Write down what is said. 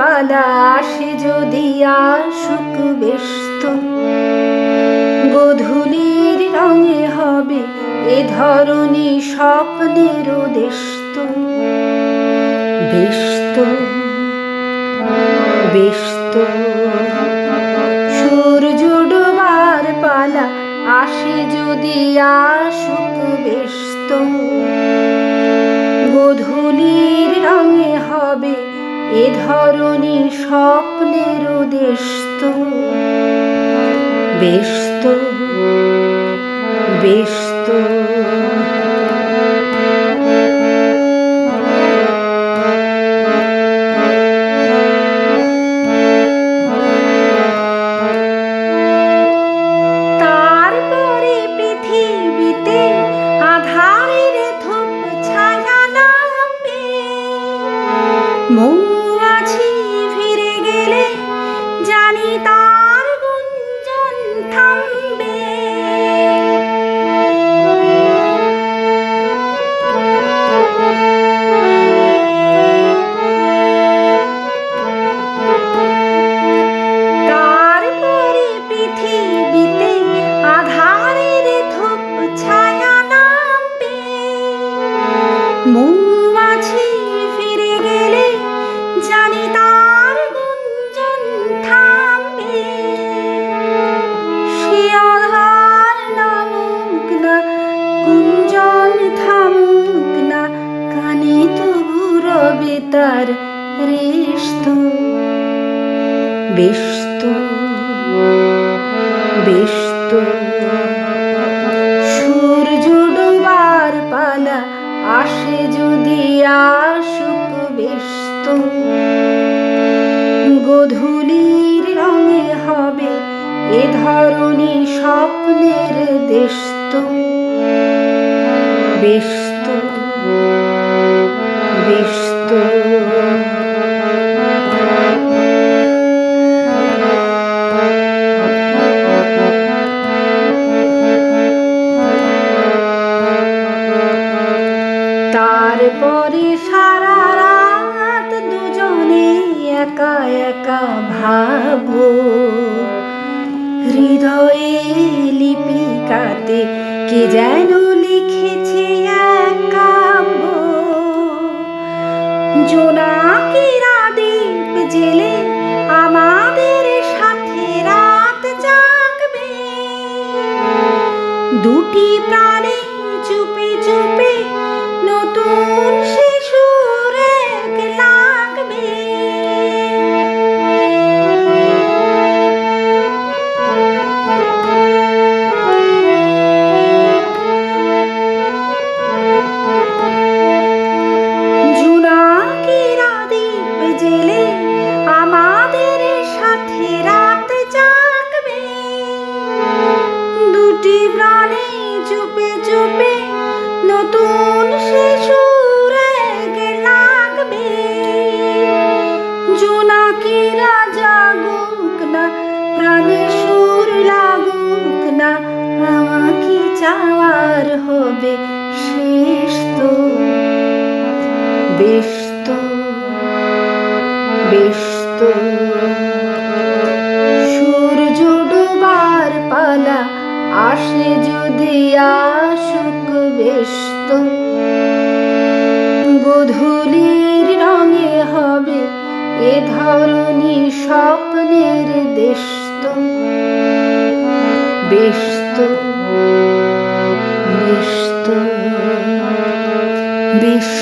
পালা আসে যদি আসুক ব্যস্ত। গধূলির রঙে হবে এ ধরনী স্বপ্নের দেশত ব্যস্ত ব্যস্ত। সূর্য ডোবার পালা আসে যদি আসুক ব্যস্ত। গধূলির রঙে হবে এ ধরনী স্বপ্নের দেশত ব্যস্ত ব্যস্ত bonita. তার রেস্ত ব্যস্ত ব্যস্ত সূর্য ডোবার পালা আসে যদি আসুক ব্যস্ত গধূলির রঙে হবে এ ধরনী স্বপ্নের দেশত ব্যস্ত ব্যস্ত ভাবো। হৃদয়ে লিপিকাতে কে যেন লিখেছে কাব্য। জেলে আমাদের সাথে রাত দুটি প্রাণে দুটি চুপে চুপে নতুন শিশুর এক লাগবে। জোনাকিরা জাগুক না, প্রাণে সুর লাগুক না, আমাকে চাওয়ার হবে শেষ তো ব্যস্ত ব্যস্ত সূর্য আসে যদি আসুক ব্যস্ত গধূলির রঙে হবে এ ধরনী স্বপ্নের দেশত। ব্যস্ত ব্যস্ত বেশ